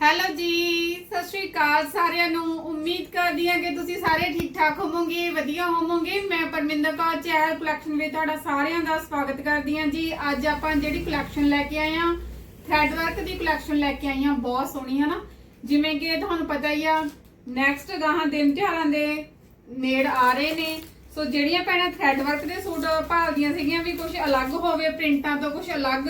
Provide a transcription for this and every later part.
Hello ਜੀ, ਸਤਿ ਸ਼੍ਰੀ ਅਕਾਲ ਸਾਰਿਆਂ ਨੂੰ। ਉਮੀਦ ਕਰਦੀ ਹਾਂ ਕਿ ਤੁਸੀਂ ਸਾਰੇ ਠੀਕ ਠਾਕ ਹੋਵੋਗੇ, ਵਧੀਆ ਹੋਵੋਗੇ। ਮੈਂ ਪਰਮਿੰਦਰ ਕੌਰ, ਚੈਨਲ ਕਲੈਕਸ਼ਨ ਵਿੱਚ ਤੁਹਾਡਾ ਸਾਰਿਆਂ ਦਾ ਸਵਾਗਤ ਕਰਦੀ ਹਾਂ ਜੀ। ਅੱਜ ਆਪਾਂ ਜਿਹੜੀ ਕਲੈਕਸ਼ਨ ਲੈ ਕੇ ਆਏ ਹਾਂ ਥ੍ਰੈਡ ਵਰਕ ਦੀ ਕਲੈਕਸ਼ਨ ਲੈ ਕੇ ਆਈ ਹਾਂ। ਬਹੁਤ ਸੋਹਣੀ ਹੈ ਨਾ ਜਿਵੇਂ ਕਿ ਤੁਹਾਨੂੰ ਪਤਾ ਹੀ ਆ ਨੈਕਸਟ ਗਾਹਾਂ ਦਿਨ ਤਿਉਹਾਰਾਂ ਦੇ ਨੇੜ ਆ ਰਹੇ ਨੇ। ਸੋ ਜਿਹੜੀਆਂ ਭੈਣਾਂ ਥ੍ਰੈਡ ਵਰਕ ਦੇ ਸੂਟ ਭਾਲਦੀਆਂ ਸੀਗੀਆਂ, ਵੀ ਕੁਝ ਅਲੱਗ ਹੋਵੇ, ਪ੍ਰਿੰਟਾਂ ਤੋਂ ਕੁਝ ਅਲੱਗ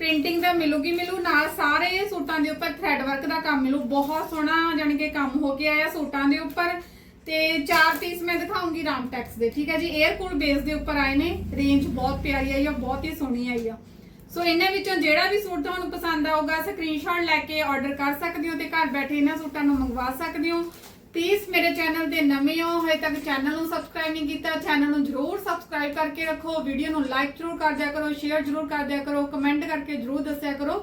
ਪ੍ਰਿੰਟਿੰਗ ਦਾ ਮਿਲੂਗੀ, ਮਿਲੂ ਨਾਲ ਸਾਰੇ ਸੂਟਾਂ ਦੇ ਉੱਪਰ ਥ੍ਰੈਡ ਵਰਕ ਦਾ ਕੰਮ ਮਿਲੂ। ਬਹੁਤ ਸੋਹਣਾ ਜਾਣੀ ਕਿ ਕੰਮ ਹੋ ਕੇ ਆਇਆ ਸੂਟਾਂ ਦੇ ਉੱਪਰ। ਤੇ ਚਾਰ ਪੀਸ ਮੈਂ ਦਿਖਾਉਂਗੀ ਰਾਮਟੈਕਸ ਦੇ, ਠੀਕ ਹੈ ਜੀ? 에ਅਰ ਕੂਲ ਬੇਸ ਦੇ ਉੱਪਰ ਆਏ ਨੇ। ਰੇਂਜ ਬਹੁਤ ਪਿਆਰੀ ਆਈ ਆ, ਬਹੁਤ ਹੀ ਸੋਹਣੀ ਆਈ ਆ। ਸੋ ਇਹਨਾਂ ਵਿੱਚੋਂ ਜਿਹੜਾ ਵੀ ਸੂਟ ਤੁਹਾਨੂੰ ਪਸੰਦ ਆਊਗਾ ਸਕਰੀਨਸ਼ਾਟ ਲੈ ਕੇ ਆਰਡਰ ਕਰ ਸਕਦੇ ਹੋ ਤੇ ਘਰ ਬੈਠੇ ਇਹਨਾਂ ਸੂਟਾਂ ਨੂੰ ਮੰਗਵਾ ਸਕਦੇ ਹੋ। ਪਲੀਜ਼ ਮੇਰੇ ਚੈਨਲ ਤੇ ਨਵੇਂ ਹੋ, ਹਜੇ ਤੱਕ ਚੈਨਲ ਨੂੰ ਸਬਸਕ੍ਰਾਈਬ ਨਹੀਂ ਕੀਤਾ, ਚੈਨਲ ਨੂੰ ਜਰੂਰ ਸਬਸਕ੍ਰਾਈਬ ਕਰਕੇ ਰੱਖੋ ਵੀਡੀਓ ਨੂੰ ਲਾਈਕ ਜਰੂਰ ਕਰ ਦਿਆ ਕਰੋ ਸ਼ੇਅਰ ਜਰੂਰ ਕਰ ਦਿਆ ਕਰੋ ਕਮੈਂਟ ਕਰਕੇ ਜਰੂਰ ਦੱਸਿਆ ਕਰੋ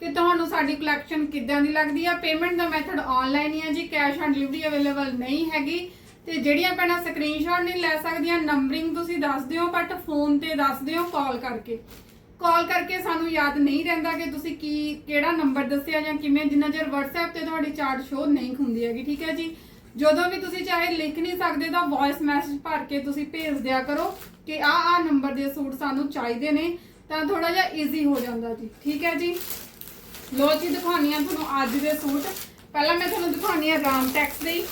ਕਿ ਤੁਹਾਨੂੰ ਸਾਡੀ ਕਲੈਕਸ਼ਨ ਕਿੱਦਾਂ ਦੀ ਲੱਗਦੀ ਆ। ਪੇਮੈਂਟ ਦਾ ਮੈਥਡ ਆਨਲਾਈਨ ਹੀ ਆ ਜੀ ਕੈਸ਼ ਔਨ ਡਿਲੀਵਰੀ ਅਵੇਲੇਬਲ ਨਹੀਂ ਹੈਗੀ। ਤੇ ਜਿਹੜੀਆਂ ਭੈਣਾਂ ਸਕਰੀਨਸ਼ਾਟ ਨਹੀਂ ਲੈ ਸਕਦੀਆਂ ਨੰਬਰਿੰਗ ਤੁਸੀਂ ਦੱਸ ਦਿਓ ਬਟ ਫੋਨ ਤੇ ਦੱਸ ਦਿਓ ਕਾਲ ਕਰਕੇ। ਕਾਲ ਕਰਕੇ ਸਾਨੂੰ ਯਾਦ ਨਹੀਂ ਰਹਿੰਦਾ ਕਿ ਤੁਸੀਂ ਕੀ, ਕਿਹੜਾ ਨੰਬਰ ਦੱਸਿਆ ਜਾਂ ਕਿਵੇਂ, ਜਿੰਨਾ ਚਿਰ WhatsApp ਤੇ ਤੁਹਾਡੀ ਚਾਰਟ ਸ਼ੋ ਨਹੀਂ ਹੁੰਦੀ ਹੈਗੀ, ਠੀਕ ਹੈ ਜੀ? ਜਦੋਂ ਵੀ ਤੁਸੀਂ ਚਾਹੇ ਲਿਖ ਨਹੀਂ ਸਕਦੇ ਤਾਂ ਵੌਇਸ ਮੈਸੇਜ ਭਰ ਕੇ ਤੁਸੀਂ ਭੇਜ ਦਿਆ ਕਰੋ ਕਿ ਆ ਆ ਨੰਬਰ ਦੇ ਸੂਟ ਸਾਨੂੰ ਚਾਹੀਦੇ ਨੇ, ਤਾਂ ਥੋੜਾ ਜਿਹਾ ਈਜ਼ੀ ਹੋ ਜਾਂਦਾ ਜੀ। ਠੀਕ ਹੈ ਜੀ? ਲੋ ਜੀ ਦਿਖਾਉਣੀ ਆ ਤੁਹਾਨੂੰ ਅੱਜ ਦੇ ਸੂਟ। ਪਹਿਲਾਂ ਮੈਂ ਤੁਹਾਨੂੰ ਦਿਖਾਉਣੀ ਆ ਰਾਮਟੈਕਸ ਦੇ।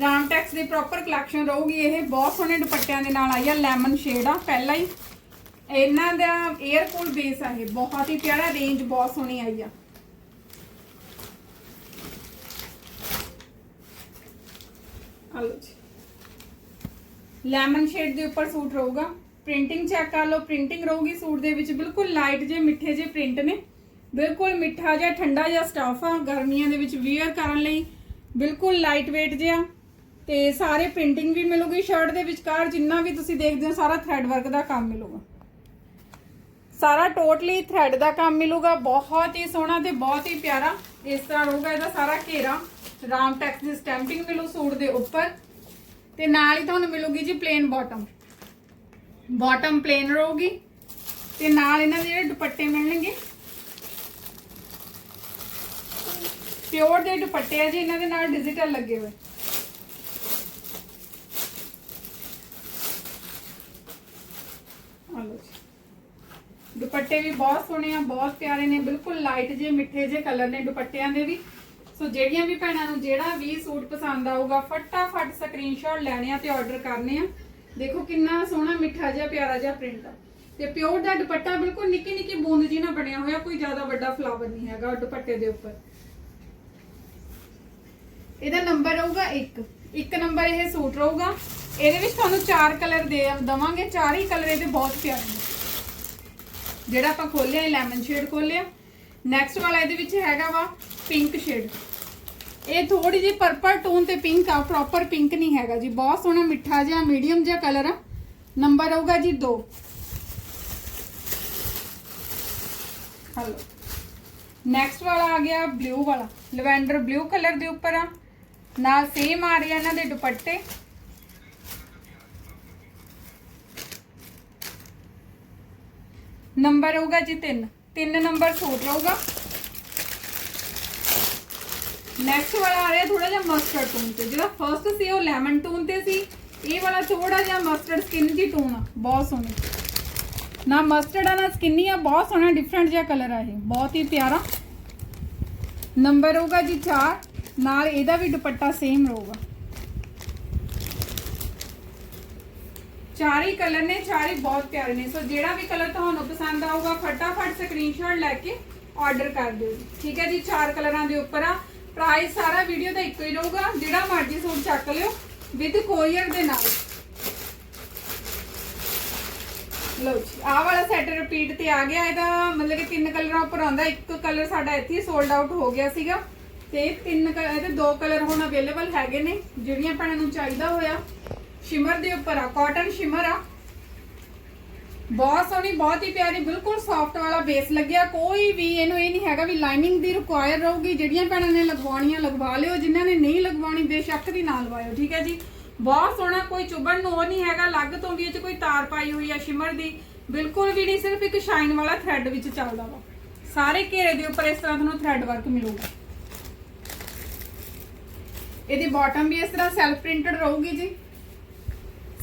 ਰਾਮ ਟੈਕਸ ਦੀ ਪ੍ਰੋਪਰ ਕਲੈਕਸ਼ਨ ਰਹੂਗੀ ਇਹ। ਬਹੁਤ ਸੋਹਣੇ ਦੁਪੱਟਿਆਂ ਦੇ ਨਾਲ ਆਈ ਆ ਲੈਮਨ ਸ਼ੇਡ ਆ, ਪਹਿਲਾਂ ਹੀ। ਇਹਨਾਂ ਦਾ 에ਅਰ ਕੂਲ ਬੇਸ ਆ ਇਹ। ਬਹੁਤ ਹੀ ਪਿਆਰਾ ਰੇਂਜ ਬਹੁਤ ਸੋਹਣੀ ਆਈ ਆ। ਆ ਲਓ ਜੀ। ਲੈਮਨ ਸ਼ੇਡ ਦੇ ਉੱਪਰ ਸੂਟ ਰਹੂਗਾ। ਪ੍ਰਿੰਟਿੰਗ ਚੈੱਕ ਕਰ ਲਓ ਪ੍ਰਿੰਟਿੰਗ ਰਹੂਗੀ ਸੂਟ ਦੇ ਵਿੱਚ। ਬਿਲਕੁਲ ਲਾਈਟ ਜੇ, ਮਿੱਠੇ ਜੇ ਪ੍ਰਿੰਟ ਨੇ। ਬਿਲਕੁਲ ਮਿੱਠਾ ਜਿਹਾ, ਠੰਡਾ ਜਿਹਾ ਸਟਾਫ ਆ ਗਰਮੀਆਂ ਦੇ ਵਿੱਚ ਵੇਅਰ ਕਰਨ ਲਈ। ਬਿਲਕੁਲ ਲਾਈਟ weight ਜਿਹਾ। ਤੇ ਸਾਰੇ ਪ੍ਰਿੰਟਿੰਗ ਵੀ ਮਿਲੂਗੀ ਸ਼ਰਟ ਦੇ ਵਿਚਕਾਰ। ਜਿੰਨਾ ਵੀ ਤੁਸੀਂ ਦੇਖਦੇ ਹੋ, ਸਾਰਾ ਥ੍ਰੈਡ ਵਰਕ ਦਾ ਕੰਮ ਮਿਲੂਗਾ। ਸਾਰਾ ਟੋਟਲੀ ਥ੍ਰੈਡ ਦਾ ਕੰਮ ਮਿਲੂਗਾ। ਬਹੁਤ ਹੀ ਸੋਹਣਾ ਤੇ ਬਹੁਤ ਹੀ ਪਿਆਰਾ ਇਸ ਤਰ੍ਹਾਂ ਰਹੂਗਾ ਇਹਦਾ ਸਾਰਾ ਘੇਰਾ। ਰਾਮ ਟੈਕਸ ਦੀ ਸਟੈਂਪਿੰਗ ਮਿਲੂ ਸੂਟ ਦੇ ਉੱਪਰ ਤੇ ਨਾਲ ਹੀ ਤੁਹਾਨੂੰ ਮਿਲੂਗੀ ਜੀ ਪਲੇਨ ਬਾਟਮ ਬਾਟਮ ਪਲੇਨ ਰਹੂਗੀ ਤੇ ਨਾਲ ਇਹਨਾਂ ਦੇ ਜਿਹੜੇ ਦੁਪੱਟੇ ਮਿਲਣਗੇ। ਪਿਓਰ ਦੇ ਦੁਪੱਟੇ ਆ ਜੀ, ਇਹਨਾਂ ਦੇ ਨਾਲ ਡਿਜੀਟਲ ਲੱਗੇ ਹੋਏ। ਦੁਪੱਟੇ ਵੀ ਬਹੁਤ ਸੋਹਣੇ ਆ, ਬਹੁਤ ਪਿਆਰੇ ਨੇ, ਬਿਲਕੁਲ ਲਾਈਟ ਜੇ ਮਿੱਠੇ ਜੇ ਕਲਰ ਨੇ ਦੁਪੱਟਿਆਂ ਦੇ ਵੀ। ਸੋ ਜਿਹੜੀਆਂ ਵੀ ਭੈਣਾਂ ਨੂੰ ਜਿਹੜਾ ਵੀ ਸੂਟ ਪਸੰਦ ਆਊਗਾ, ਫਟਾਫਟ ਸਕਰੀਨਸ਼ਾਟ ਲੈਣੇ ਆ ਤੇ ਆਰਡਰ ਕਰਨੇ ਆ। ਦੇਖੋ ਕਿੰਨਾ ਸੋਹਣਾ, ਮਿੱਠਾ ਜਿਹਾ, ਪਿਆਰਾ ਜਿਹਾ ਪ੍ਰਿੰਟ ਆ। ਤੇ ਪਿਓਰ ਦਾ ਦੁਪੱਟਾ ਬਿਲਕੁਲ ਨਿੱਕੀ ਨਿੱਕੀ ਬੂੰਦ ਜੀ ਨਾਲ ਬਣਿਆ ਹੋਇਆ, ਕੋਈ ਜ਼ਿਆਦਾ ਵੱਡਾ ਫਲਾਵਰ ਨਹੀਂ ਹੈਗਾ ਦੁਪੱਟੇ ਦੇ ਉੱਪਰ। ਇਹਦਾ ਨੰਬਰ ਰਹੂਗਾ 1 ਇੱਕ ਨੰਬਰ ਇਹ ਸੂਟ ਰਹੂਗਾ। ਇਹਦੇ ਵਿੱਚ ਤੁਹਾਨੂੰ ਚਾਰ ਕਲਰ ਦੇ ਦਵਾਂਗੇ। ਚਾਰ ਹੀ ਕਲਰ ਇਹਦੇ ਬਹੁਤ ਪਿਆਰੇ ਨੇ। ਜਿਹੜਾ ਆਪਾਂ ਖੋਲਿਆ, ਇਹ ਲੈਮਨ ਸ਼ੇਡ ਖੋਲਿਆ। ਨੈਕਸਟ ਵਾਲਾ ਇਹਦੇ ਵਿੱਚ ਹੈਗਾ ਵਾ ਪਿੰਕ ਸ਼ੇਡ ਇਹ ਥੋੜੀ ਜਿਹੀ ਪਰਪਲ ਟੋਨ ਤੇ ਪਿੰਕ ਆ ਪ੍ਰੋਪਰ ਪਿੰਕ ਨਹੀਂ ਹੈਗਾ ਜੀ। ਬਹੁਤ ਸੋਹਣਾ ਮਿੱਠਾ ਜਿਹਾ ਮੀਡੀਅਮ ਜਿਹਾ ਕਲਰ ਆ। ਨੰਬਰ ਆਊਗਾ ਜੀ 2 ਹਲੋ ਨੈਕਸਟ ਵਾਲਾ ਆ ਗਿਆ ਬਲੂ ਵਾਲਾ। ਲਵੈਂਡਰ ਬਲੂ ਕਲਰ ਦੇ ਉੱਪਰ ਆ। ਨਾਲ ਸੇਮ ਆ ਰਿਹਾ ਇਹਨਾਂ ਦੇ ਦੁਪੱਟੇ। ਨੰਬਰ ਹੋਊਗਾ ਜੀ 3 3 ਨੰਬਰ ਸੂਟ ਰਹੂਗਾ ਨੈਕਸਟ ਵਾਲਾ ਆ ਰਿਹਾ ਥੋੜਾ ਜਿਹਾ ਮਸਟਰਡ ਟੋਨ ਤੇ। ਜਿਹੜਾ ਫਰਸਟ ਸੀ, ਉਹ ਲੈਮਨ ਟੋਨ ਤੇ ਸੀ। ਇਹ ਵਾਲਾ ਥੋੜਾ ਜਿਹਾ ਮਸਟਰਡ ਸਕਿਨ ਦੀ ਟੋਨ ਆ। ਬਹੁਤ ਸੋਹਣੀ। ਨਾ ਮਸਟਰਡ ਆ, ਨਾ ਸਕਿਨੀ ਆ, ਬਹੁਤ ਸੋਹਣਾ ਡਿਫਰੈਂਟ ਜਿਹਾ ਕਲਰ ਆ ਇਹ। ਬਹੁਤ ਹੀ ਪਿਆਰਾ। ਨੰਬਰ ਹੋਊਗਾ ਜੀ 4 ਨਾਲ ਇਹਦਾ ਵੀ ਦੁਪੱਟਾ ਸੇਮ ਰਹੂਗਾ। ਚਾਰ ਹੀ ਕਲਰ ਨੇ, ਚਾਰ ਹੀ ਬਹੁਤ ਪਿਆਰੇ ਨੇ। ਸੋ ਜਿਹੜਾ ਵੀ ਕਲਰ ਤੁਹਾਨੂੰ ਪਸੰਦ ਆਊਗਾ, ਫਟਾਫਟ ਸਕਰੀਨਸ਼ਾਟ ਲੈ ਕੇ ਆਰਡਰ ਕਰ ਦਿਓ ਜੀ। ਠੀਕ ਹੈ ਜੀ? ਚਾਰ ਕਲਰਾਂ ਦੇ ਉੱਪਰ ਆ। ਪ੍ਰਾਈਸ ਸਾਰਾ ਵੀਡੀਓ ਦਾ ਇੱਕੋ ਹੀ ਰਹੂਗਾ, ਜਿਹੜਾ ਮਰਜ਼ੀ ਸੂਟ ਚੱਕ ਲਿਓ ਵਿਦ ਕੋਰੀਅਰ ਦੇ ਨਾਲ। ਲਓ ਜੀ, ਆਹ ਵਾਲਾ ਸੈਟ ਰਿਪੀਟ ਤੇ ਆ ਗਿਆ, ਇਹਦਾ ਮਤਲਬ ਕਿ ਤਿੰਨ ਕਲਰਾਂ ਉੱਪਰ ਆਉਂਦਾ, ਇੱਕ ਕਲਰ ਸਾਡਾ ਇੱਥੇ ਸੋਲਡ ਆਊਟ ਹੋ ਗਿਆ ਸੀਗਾ। ਤੇ ਤਿੰਨ ਇਹਦੇ ਦੋ ਕਲਰ ਹੁਣ ਅਵੇਲੇਬਲ ਹੈਗੇ ਨੇ, ਜਿਹੜੀਆਂ ਭੈਣਾਂ ਨੂੰ ਚਾਹੀਦਾ ਹੋਇਆ। ਸ਼ਿਮਰ ਦੇ ਉੱਪਰ ਆ ਕਾਟਨ ਸ਼ਿਮਰ ਆ ਬਹੁਤ ਸੋਹਣੀ, ਬਹੁਤ ਹੀ ਪਿਆਰੀ, ਬਿਲਕੁਲ ਸੌਫਟ ਵਾਲਾ ਬੇਸ ਲੱਗਿਆ। ਕੋਈ ਵੀ ਇਹਨੂੰ ਇਹ ਨਹੀਂ ਹੈਗਾ ਵੀ ਲਾਈਨਿੰਗ ਦੀ ਰਿਕੁਆਇਰ ਰਹੂਗੀ। ਜਿਹੜੀਆਂ ਭੈਣਾਂ ਨੇ ਲਗਵਾਉਣੀਆਂ, ਲਗਵਾ ਲਿਓ। ਜਿਨ੍ਹਾਂ ਨੇ ਨਹੀਂ ਲਗਵਾਉਣੀ, ਬੇਸ਼ੱਕ ਦੀ ਨਾ ਲਵਾਇਓ ਠੀਕ ਹੈ ਜੀ? ਬਹੁਤ ਸੋਹਣਾ, ਕੋਈ ਚੁਬਣ ਨੂੰ ਉਹ ਨਹੀਂ ਹੈਗਾ। ਲੱਗ ਤੋਂ ਵੀ ਇਹ ਚ ਕੋਈ ਤਾਰ ਪਾਈ ਹੋਈ ਆ ਸ਼ਿਮਰ ਦੀ। ਬਿਲਕੁਲ ਵੀ ਨਹੀਂ, ਸਿਰਫ ਇੱਕ ਸ਼ਾਈਨ ਵਾਲਾ ਥ੍ਰੈਡ ਵਿੱਚ ਚੱਲਦਾ ਵਾ। ਸਾਰੇ ਘੇਰੇ ਦੇ ਉੱਪਰ ਇਸ ਤਰ੍ਹਾਂ ਤੁਹਾਨੂੰ ਥ੍ਰੈਡ ਵਰਕ ਮਿਲੂਗਾ। ਇਹਦੀ ਬਾਟਮ ਵੀ ਇਸ ਤਰ੍ਹਾਂ ਸੈਲਫ ਪ੍ਰਿੰਟਡ ਰਹੂਗੀ ਜੀ।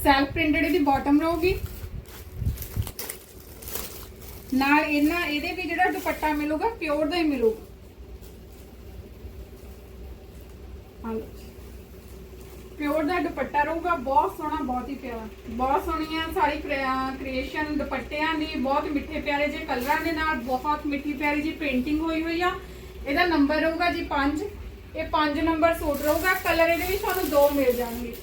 ਸੈਲਫ ਪ੍ਰਿੰਟਡ ਇਹਦੀ ਬਾਟਮ ਰਹੂਗੀ। ਨਾਲ ਇਹਨਾਂ, ਇਹਦੇ ਵੀ ਜਿਹੜਾ ਦੁਪੱਟਾ ਮਿਲੂਗਾ ਪਿਓਰ ਦਾ ਹੀ ਮਿਲੂਗਾ। ਪਿਓਰ ਦਾ ਦੁਪੱਟਾ ਰਹੂਗਾ, ਬਹੁਤ ਸੋਹਣਾ, ਬਹੁਤ ਹੀ ਪਿਆਰਾ। ਬਹੁਤ ਸੋਹਣੀਆਂ ਸਾਰੀ ਕ੍ਰੀਏਸ਼ਨ ਦੁਪੱਟਿਆਂ ਦੀ ਬਹੁਤ ਮਿੱਠੇ ਪਿਆਰੇ ਜੇ ਕਲਰਾਂ ਦੇ ਨਾਲ, ਬਹੁਤ ਮਿੱਠੀ ਪਿਆਰੀ ਜੀ ਪੇਂਟਿੰਗ ਹੋਈ ਹੋਈ ਆ। ਇਹਦਾ ਨੰਬਰ ਰਹੂਗਾ ਜੀ 5 ਇਹ 5 ਨੰਬਰ ਸੂਟ ਰਹੂਗਾ। ਕਲਰ ਇਹਦੇ ਵਿੱਚ ਤੁਹਾਨੂੰ ਦੋ ਮਿਲ ਜਾਣਗੇ।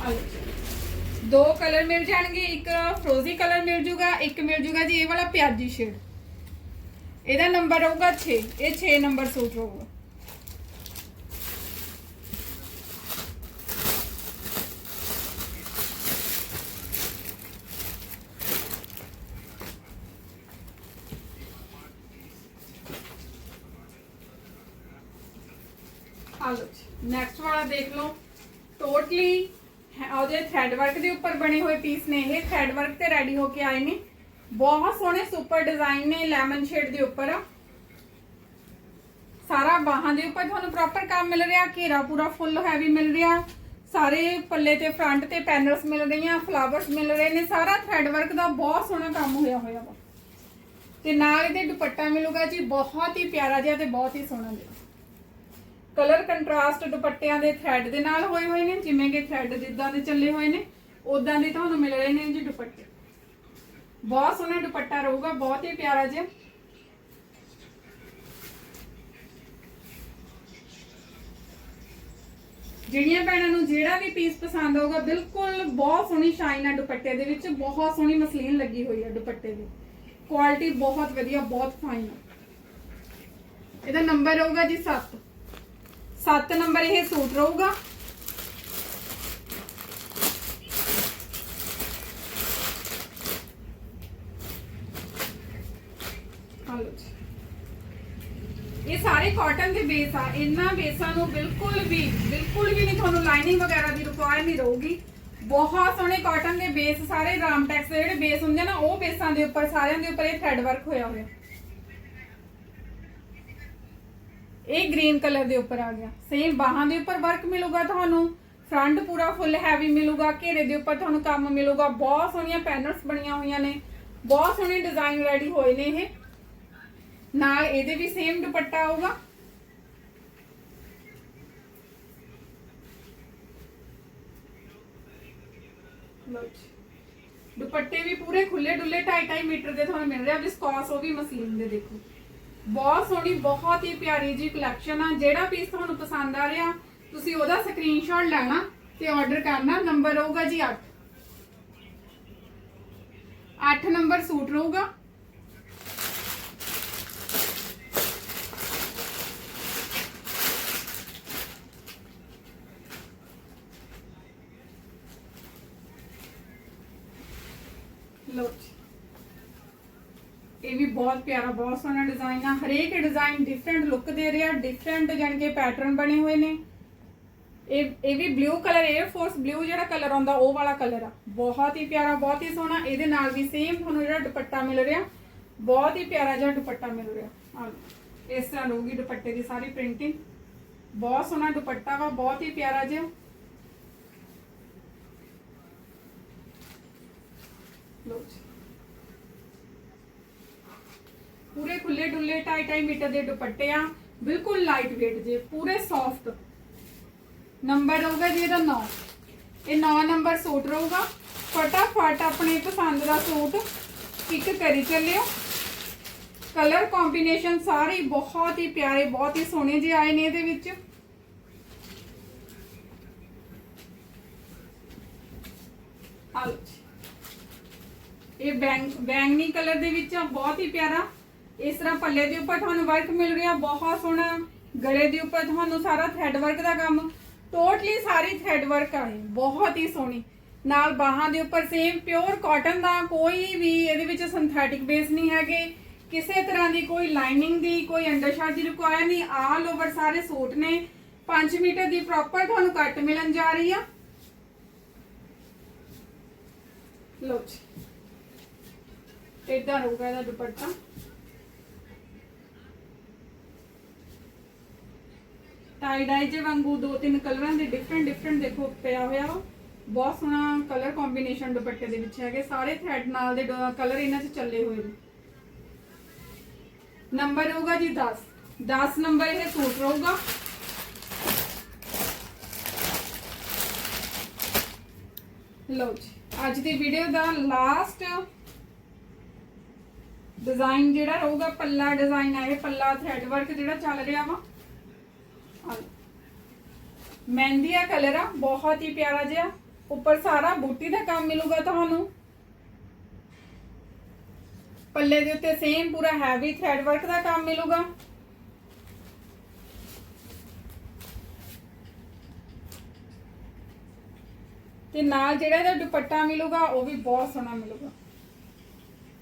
ਆਹ ਦੋ ਕਲਰ ਮਿਲ ਜਾਣਗੇ, ਇੱਕ ਫਰੋਜ਼ੀ ਕਲਰ ਮਿਲ ਜੂਗਾ, ਇੱਕ ਮਿਲ ਜੂਗਾ ਜੀ, ਇਹ ਵਾਲਾ ਪਿਆਜੀ ਸ਼ੇਡ ਇਹਦਾ ਨੰਬਰ ਰਹੂਗਾ 6 ਇਹ 6 ਨੰਬਰ ਸੂਟ ਰਹੂਗਾ ਆਲੋ ਨੈਕਸਟ ਵਾਲਾ ਦੇਖ ਲਓ। ਟੋਟਲੀ ਉਹਦੇ ਥ੍ਰੈਡ ਵਰਕ ਦੇ ਉੱਪਰ ਬਣੇ ਹੋਏ ਪੀਸ ਨੇ ਇਹ ਥ੍ਰੈਡ ਵਰਕ ਤੇ ਰੈਡੀ ਹੋ ਕੇ ਆਏ ਨੇ। ਬਹੁਤ ਸੋਹਣੇ ਸੁਪਰ ਡਿਜ਼ਾਈਨ ਨੇ ਲੈਮਨ ਸ਼ੇਡ ਦੇ ਉੱਪਰ। ਸਾਰਾ ਬਾਹਾਂ ਦੇ ਉੱਪਰ ਤੁਹਾਨੂੰ ਪ੍ਰੋਪਰ ਕੰਮ ਮਿਲ ਰਿਹਾ, ਘੇਰਾ ਪੂਰਾ ਫੁੱਲ ਹੈਵੀ ਮਿਲ ਰਿਹਾ। ਸਾਰੇ ਪੱਲੇ ਤੇ ਫਰੰਟ ਤੇ ਪੈਨਲਸ ਮਿਲ ਰਹੀਆਂ ਫਲਾਵਰਸ ਮਿਲ ਰਹੇ ਨੇ, ਸਾਰਾ ਥ੍ਰੈਡ ਵਰਕ ਦਾ ਬਹੁਤ ਸੋਹਣਾ ਕੰਮ ਹੋਇਆ ਹੋਇਆ ਵਾ। ਤੇ ਨਾਲ ਇਹਦੇ ਦੁਪੱਟਾ ਮਿਲੂਗਾ ਜੀ, ਬਹੁਤ ਹੀ ਪਿਆਰਾ ਜਿਹਾ ਤੇ ਬਹੁਤ ਹੀ ਸੋਹਣਾ ਜਿਹਾ। ਕਲਰ ਕੰਟਰਾਸਟ ਦੁਪੱਟਿਆਂ ਦੇ ਥ੍ਰੈਡ ਦੇ ਨਾਲ ਹੋਏ ਹੋਏ ਨੇ, ਜਿਵੇਂ ਕਿ ਥ੍ਰੈਡ ਜਿੱਦਾਂ ਦੇ ਚੱਲੇ ਹੋਏ ਨੇ ਉਦਾਂ ਦੇ ਤੁਹਾਨੂੰ ਮਿਲ ਰਹੇ ਨੇ ਜੀ ਦੁਪੱਟੇ। ਬਹੁਤ ਸੋਹਣਾ ਦੁਪੱਟਾ ਰਹੂਗਾ, ਬਹੁਤ ਹੀ ਪਿਆਰਾ ਜਿਹਾ। ਜਿਹੜੀਆਂ ਭੈਣਾਂ ਨੂੰ ਜਿਹੜਾ ਵੀ ਪੀਸ ਪਸੰਦ ਆਊਗਾ, ਬਿਲਕੁਲ ਬਹੁਤ ਸੋਹਣੀ ਸ਼ਾਈਨ ਹੈ ਦੁਪੱਟੇ ਦੇ ਵਿੱਚ, ਬਹੁਤ ਸੋਹਣੀ ਮਸਲੀਨ ਲੱਗੀ ਹੋਈ ਹੈ ਦੁਪੱਟੇ ਦੀ। ਕੁਆਲਿਟੀ ਬਹੁਤ ਵਧੀਆ, ਬਹੁਤ ਫਾਈਨ ਆ। ਇਹਦਾ ਨੰਬਰ ਰਹੂਗਾ ਜੀ 7 7 ਨੰਬਰ ਇਹ ਸੂਟ ਰਹੂਗਾ। ਇਹ ਸਾਰੇ ਕਾਟਨ ਦੇ ਬੇਸ ਆ। ਇਹਨਾਂ ਬੇਸਾਂ ਨੂੰ ਬਿਲਕੁਲ ਵੀ ਬਿਲਕੁਲ ਵੀ ਨਹੀਂ ਤੁਹਾਨੂੰ ਲਾਈਨਿੰਗ ਵਗੈਰਾ ਦੀ ਰਿਕੁਆਇਰ ਨਹੀਂ ਰਹੂਗੀ। ਬਹੁਤ ਸੋਹਣੇ ਕਾਟਨ ਦੇ ਬੇਸ ਸਾਰੇ ਰਾਮਟੈਕਸ ਦੇ ਜਿਹੜੇ ਬੇਸ ਹੁੰਦੇ ਨਾ, ਉਹ ਬੇਸਾਂ ਦੇ ਉੱਪਰ, ਸਾਰਿਆਂ ਦੇ ਉੱਪਰ ਇਹ ਥ੍ਰੈਡ ਵਰਕ ਹੋਇਆ ਹੋਇਆ। ਇਹ ਗ੍ਰੀਨ ਕਲਰ ਦੇ ਉੱਪਰ ਆ ਗਿਆ। ਸੇਮ ਬਾਹਾਂ ਦੇ ਉੱਪਰ ਵਰਕ ਮਿਲੂਗਾ ਤੁਹਾਨੂੰ। ਫਰੰਟ ਪੂਰਾ ਫੁੱਲ ਹੈਵੀ ਮਿਲੂਗਾ, ਘੇਰੇ ਦੇ ਉੱਪਰ ਤੁਹਾਨੂੰ ਕੰਮ ਮਿਲੂਗਾ। ਬਹੁਤ ਸੋਹਣੀਆਂ ਪੈਨਲਸ ਬਣੀਆਂ ਹੋਈਆਂ ਨੇ। ਬਹੁਤ ਸੋਹਣੇ ਡਿਜ਼ਾਈਨ ਰੈਡੀ ਹੋਏ ਨੇ ਇਹ। ਨਾਲ ਇਹਦੇ ਵੀ ਸੇਮ ਦੁਪੱਟਾ ਆਊਗਾ। ਲਓ ਜੀ। ਦੁਪੱਟੇ ਵੀ ਪੂਰੇ ਖੁੱਲੇ ਡੁੱਲੇ 2.5 ਮੀਟਰ ਦੇ ਤੁਹਾਨੂੰ ਮਿਲ ਰਿਹਾ ਵਿਸਕੋਸ ਉਹ ਵੀ ਮਸਲੀਨ ਦੇ ਦੇਖੋ। ਬਹੁਤ ਸੋਹਣੀ, ਬਹੁਤ ਹੀ ਪਿਆਰੀ ਜੀ ਕਲੈਕਸ਼ਨ ਆ। ਜਿਹੜਾ ਪੀਸ ਤੁਹਾਨੂੰ ਪਸੰਦ ਆ ਰਿਹਾ, ਤੁਸੀਂ ਉਹਦਾ ਸਕਰੀਨਸ਼ਾਟ ਲੈਣਾ ਤੇ ਆਰਡਰ ਕਰਨਾ। ਨੰਬਰ ਰਹੂਗਾ ਜੀ 8 8 ਨੰਬਰ ਸੂਟ ਰਹੂਗਾ। ਲਓ ਜੀ। ਇਹ ਵੀ ਬਹੁਤ ਪਿਆਰਾ, ਬਹੁਤ ਸੋਹਣਾ ਡਿਜ਼ਾਈਨ ਆ। ਹਰੇਕ ਡਿਜ਼ਾਈਨ ਡਿਫਰੈਂਟ ਲੁੱਕ ਦੇ ਰਿਹਾ ਡਿਫਰੈਂਟ ਜਾਨ ਕੇ ਪੈਟਰਨ ਬਣੇ ਹੋਏ ਨੇ। ਇਹ ਇਹ ਵੀ blue colour air force blue ਜਿਹੜਾ ਕਲਰ ਆਉਂਦਾ, ਉਹ ਵਾਲਾ ਕਲਰ ਆ। ਬਹੁਤ ਹੀ ਪਿਆਰਾ, ਬਹੁਤ ਹੀ ਸੋਹਣਾ। ਇਹਦੇ ਨਾਲ ਵੀ ਸੇਮ ਤੁਹਾਨੂੰ ਜਿਹੜਾ ਦੁਪੱਟਾ ਮਿਲ ਰਿਹਾ, ਬਹੁਤ ਹੀ ਪਿਆਰਾ ਜਿਹਾ ਦੁਪੱਟਾ ਮਿਲ ਰਿਹਾ। ਇਸ ਤਰ੍ਹਾਂ ਰਹੂਗੀ ਦੁਪੱਟੇ ਦੀ ਸਾਰੀ ਪ੍ਰਿੰਟਿੰਗ ਬਹੁਤ ਸੋਹਣਾ ਦੁਪੱਟਾ ਵਾ, ਬਹੁਤ ਹੀ ਪਿਆਰਾ ਜਿਹਾ। ਲਓ ਜੀ। ਪੂਰੇ ਖੁੱਲੇ ਡੁੱਲੇ 2.5 ਮੀਟਰ ਦੇ ਦੁਪੱਟੇ ਆ ਬਿਲਕੁਲ ਲਾਈਟ weight ਜੇ, ਪੂਰੇ ਸੌਫਟ ਨੰਬਰ ਰਹੂਗਾ ਜੀ ਇਹਦਾ 9 ਇਹ 9 ਨੰਬਰ ਸੂਟ ਰਹੂਗਾ। ਫਟਾਫਟ ਆਪਣੇ ਪਸੰਦ ਦਾ ਸੂਟ ਪਿਕ ਕਰੀ ਚੱਲਿਓ। ਕਲਰ ਕੰਬੀਨੇਸ਼ਨ ਸਾਰੇ ਬਹੁਤ ਹੀ ਪਿਆਰੇ, ਬਹੁਤ ਹੀ ਸੋਹਣੇ ਜਿਹੇ ਆਏ ਨੇ ਇਹਦੇ ਵਿੱਚ। ਇਹ ਬੈਂਗ ਬੈਂਗਨੀ ਕਲਰ ਦੇ ਵਿੱਚ ਆ, ਬਹੁਤ ਹੀ ਪਿਆਰਾ। ਇਸ ਤਰ੍ਹਾਂ ਪੱਲੇ ਦੇ ਉੱਪਰ ਤੁਹਾਨੂੰ ਵਰਕ ਮਿਲ ਰਿਹਾ, ਬਹੁਤ ਸੋਹਣਾ। ਗਲੇ ਦੇ ਉੱਪਰ ਤੁਹਾਨੂੰ ਸਾਰਾ ਥ੍ਰੈਡ ਵਰਕ ਦਾ ਕੰਮ। ਟੋਟਲੀ ਸਾਰੀ ਥ੍ਰੈਡ ਵਰਕ ਆ ਬਹੁਤ ਹੀ ਸੋਹਣੀ। ਨਾਲ ਬਾਹਾਂ ਦੇ ਉੱਪਰ ਸੇਮ ਪਿਓਰ ਕਾਟਨ ਦਾ ਕੋਈ ਵੀ ਇਹਦੇ ਵਿੱਚ ਸਿੰਥੈਟਿਕ ਬੇਸ ਨਹੀਂ ਹੈਗੇ। ਕਿਸੇ ਤਰ੍ਹਾਂ ਦੀ ਕੋਈ ਲਾਈਨਿੰਗ ਦੀ, ਕੋਈ ਅੰਡਰਸ਼ਰਟ ਦੀ ਰਿਕੁਆਇਰ ਨਹੀਂ। ਆਲ ਓਵਰ ਸਾਰੇ ਸੂਟ ਨੇ। 5 ਮੀਟਰ ਦੀ ਪ੍ਰੋਪਰ ਤੁਹਾਨੂੰ ਕੱਟ ਮਿਲਣ ਜਾ ਰਹੀ ਆ। ਲਓ ਜੀ। ਇਦਾਂ ਰਹੂਗਾ ਇਹਦਾ ਦੁਪੱਟਾ। ਟਾਈ ਡਾਈ ਜੇ ਵਾਂਗੂ ਦੋ ਤਿੰਨ ਕਲਰਾਂ ਦੇ ਡਿਫਰੈਂਟ ਡਿਫਰੈਂਟ ਦੇਖੋ, ਪਿਆ ਹੋਇਆ ਬਹੁਤ ਸੋਹਣਾ ਕਲਰ ਕੰਬੀਨੇਸ਼ਨ ਦੁਪੱਟੇ ਦੇ ਵਿੱਚ ਹੈਗੇ। ਸਾਰੇ ਥ੍ਰੈਡ ਨਾਲ ਦੇ ਕਲਰ ਇਹਨਾਂ 'ਚ ਚੱਲੇ ਹੋਏ ਨੇ। ਨੰਬਰ ਹੋਊਗਾ ਜੀ 10 10 ਨੰਬਰ ਇਹ ਸੂਟ ਰਹੂਗਾ। ਲਓ ਜੀ, ਅੱਜ ਦੀ ਵੀਡੀਓ ਦਾ ਲਾਸਟ ਡਿਜ਼ਾਈਨ ਜਿਹੜਾ ਰਹੂਗਾ, ਪੱਲਾ ਡਿਜ਼ਾਈਨ ਹੈ ਇਹ, ਪੱਲਾ ਥ੍ਰੈਡ ਵਰਕ ਜਿਹੜਾ ਚੱਲ ਰਿਹਾ ਵਾ। ਮਹਿੰਦੀ ਲਓ। ਕਲਰ ਆ ਬਹੁਤ ਹੀ ਪਿਆਰਾ ਜਿਹਾ। ਉੱਪਰ ਸਾਰਾ ਬੂਟੀ ਦਾ ਕੰਮ ਮਿਲੂਗਾ ਤੁਹਾਨੂੰ। ਪੱਲੇ ਦੇ ਉੱਤੇ ਸੇਮ ਪੂਰਾ ਹੈਵੀ ਥ੍ਰੈਡ ਵਰਕ ਦਾ ਕੰਮ ਮਿਲੂਗਾ। ਤੇ ਨਾਲ ਜਿਹੜਾ ਇਹਦਾ ਦੁਪੱਟਾ ਮਿਲੂਗਾ, ਉਹ ਵੀ ਬਹੁਤ ਸੋਹਣਾ ਮਿਲੂਗਾ।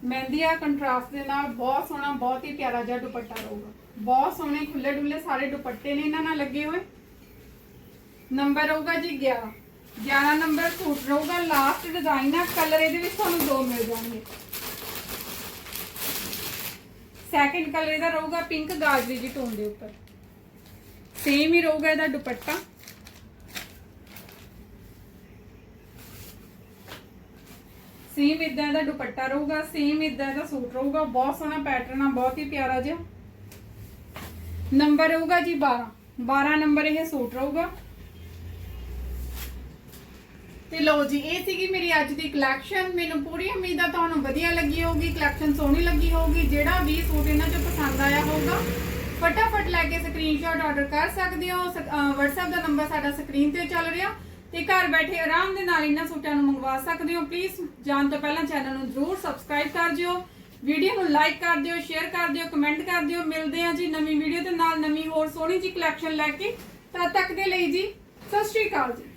ਮਹਿੰਦੀਆ ਕੰਟਰਾਸਟ ਦੇ ਨਾਲ ਬਹੁਤ ਸੋਹਣਾ, ਬਹੁਤ ਹੀ ਪਿਆਰਾ ਜਿਹਾ ਦੁਪੱਟਾ ਰਹੂਗਾ। ਬਹੁਤ ਸੋਹਣੇ ਖੁੱਲੇ ਡੁੱਲੇ ਸਾਰੇ ਦੁਪੱਟੇ ਨੇ ਇਹਨਾਂ ਨਾਲ ਲੱਗੇ ਹੋਏ। ਨੰਬਰ ਹੋਊਗਾ ਜੀ 11 11 ਨੰਬਰ ਸੂਟ ਰਹੂਗਾ ਲਾਸਟ ਡਿਜ਼ਾਈਨ ਆ ਕਲਰ ਇਹਦੇ ਵਿੱਚ ਤੁਹਾਨੂੰ ਦੋ ਮਿਲ ਜਾਣਗੇ। ਸੈਕਿੰਡ ਕਲਰ ਇਹਦਾ ਰਹੂਗਾ ਪਿੰਕ ਗਾਜਰੀ ਦੀ ਟੋਨ ਦੇ ਉੱਪਰ। ਸੇਮ ਹੀ ਰਹੂਗਾ ਇਹਦਾ ਦੁਪੱਟਾ। ਸੇਮ ਇਦਾਂ ਦਾ ਦੁਪੱਟਾ ਰਹੂਗਾ ਸੇਮ ਇਦਾਂ ਦਾ ਸੂਟ ਰਹੂਗਾ, ਬਹੁਤ ਸੋਹਣਾ ਪੈਟਰਨ ਆ, ਬਹੁਤ ਹੀ ਪਿਆਰਾ ਜਿਹਾ। ਨੰਬਰ ਰਹੂਗਾ ਜੀ 12 12 ਨੰਬਰ ਇਹ ਸੂਟ ਰਹੂਗਾ। ਤੇ ਲਓ ਜੀ, ਇਹ ਸੀਗੀ ਮੇਰੀ ਅੱਜ ਦੀ ਕਲੈਕਸ਼ਨ ਮੈਨੂੰ ਪੂਰੀ ਉਮੀਦ ਆ ਤੁਹਾਨੂੰ ਵਧੀਆ ਲੱਗੀ ਹੋਊਗੀ ਕਲੈਕਸ਼ਨ ਸੋਹਣੀ ਲੱਗੀ ਹੋਊਗੀ। ਜਿਹੜਾ ਵੀ ਸੂਟ ਇਹਨਾਂ ਚੋਂ ਪਸੰਦ ਆਇਆ ਹੋਊਗਾ, ਫਟਾਫਟ ਲੈ ਕੇ ਸਕਰੀਨਸ਼ਾਟ ਆਰਡਰ ਕਰ ਸਕਦੇ ਹੋ। ਸ- WhatsApp ਦਾ ਨੰਬਰ ਸਾਡਾ ਸਕਰੀਨ ਤੇ ਚੱਲ ਰਿਹਾ। ਤੇ ਘਰ ਬੈਠੇ ਆਰਾਮ ਦੇ ਨਾਲ ਇਹਨਾਂ ਸੂਟਾਂ ਨੂੰ ਮੰਗਵਾ ਸਕਦੇ ਹੋ। ਪਲੀਜ਼ ਜਾਣ ਤੋਂ ਪਹਿਲਾਂ ਚੈਨਲ ਨੂੰ ਜ਼ਰੂਰ ਸਬਸਕ੍ਰਾਈਬ ਕਰ ਦਿਓ। ਵੀਡੀਓ ਨੂੰ ਲਾਈਕ ਕਰ ਦਿਓ ਸ਼ੇਅਰ ਕਰ ਦਿਓ ਕਮੈਂਟ ਕਰ ਦਿਓ। ਮਿਲਦੇ ਹਾਂ ਜੀ ਨਵੀਂ ਵੀਡੀਓ ਦੇ ਨਾਲ ਨਵੀਂ ਹੋਰ ਸੋਹਣੀ ਜੀ ਕਲੈਕਸ਼ਨ ਲੈ ਕੇ। ਤਦ ਤੱਕ ਦੇ ਲਈ ਜੀ, ਸਤਿ ਸ਼੍ਰੀ ਅਕਾਲ ਜੀ।